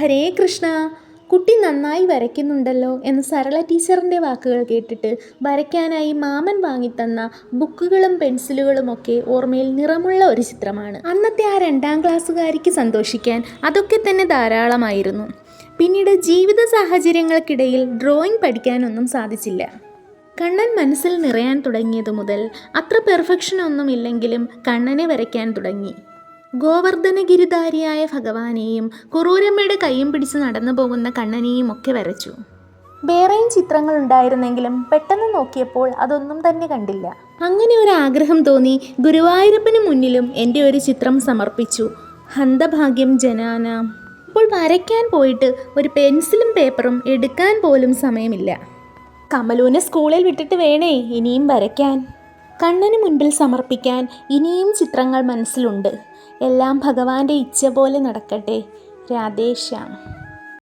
ഹരേ കൃഷ്ണ കുട്ടി നന്നായി വരയ്ക്കുന്നുണ്ടല്ലോ എന്ന് സരള ടീച്ചറിന്റെ വാക്കുകൾ കേട്ടിട്ട് വരയ്ക്കാനായി മാമൻ വാങ്ങിത്തന്ന ബുക്കുകളും പെൻസിലുകളും ഒക്കെ ഓർമ്മയിൽ നിറമുള്ള ഒരു ചിത്രമാണ്. അന്നത്തെ ആ രണ്ടാം ക്ലാസ്സുകാരിക്ക് സന്തോഷിക്കാൻ അതൊക്കെ തന്നെ ധാരാളമായിരുന്നു. പിന്നീട് ജീവിത സാഹചര്യങ്ങൾക്കിടയിൽ ഡ്രോയിങ് പഠിക്കാനൊന്നും സാധിച്ചില്ല. കണ്ണൻ മനസ്സിൽ നിറയാൻ തുടങ്ങിയത് മുതൽ അത്ര പെർഫെക്ഷൻ ഒന്നുമില്ലെങ്കിലും കണ്ണനെ വരയ്ക്കാൻ തുടങ്ങി. ഗോവർദ്ധനഗിരിധാരിയായ ഭഗവാനെയും കുറൂരമ്മയുടെ കൈയും പിടിച്ച് നടന്നു പോകുന്ന കണ്ണനെയും ഒക്കെ വരച്ചു. വേറെയും ചിത്രങ്ങൾ ഉണ്ടായിരുന്നെങ്കിലും പെട്ടെന്ന് നോക്കിയപ്പോൾ അതൊന്നും തന്നെ കണ്ടില്ല. അങ്ങനെ ഒരു ആഗ്രഹം തോന്നി ഗുരുവായൂരപ്പന് മുന്നിലും എന്റെ ഒരു ചിത്രം സമർപ്പിച്ചു. ഹന്തഭാഗ്യം ജനാന. ഇപ്പോൾ വരയ്ക്കാൻ പോയിട്ട് ഒരു പെൻസിലും പേപ്പറും എടുക്കാൻ പോലും സമയമില്ല. കമലൂനെ സ്കൂളിൽ വിട്ടിട്ട് വേണേ ഇനിയും വരയ്ക്കാൻ. കണ്ണന് മുൻപിൽ സമർപ്പിക്കാൻ ഇനിയും ചിത്രങ്ങൾ മനസ്സിലുണ്ട്. എല്ലാം ഭഗവാന്റെ ഇച്ഛ പോലെ നടക്കട്ടെ രാധേശ്യാം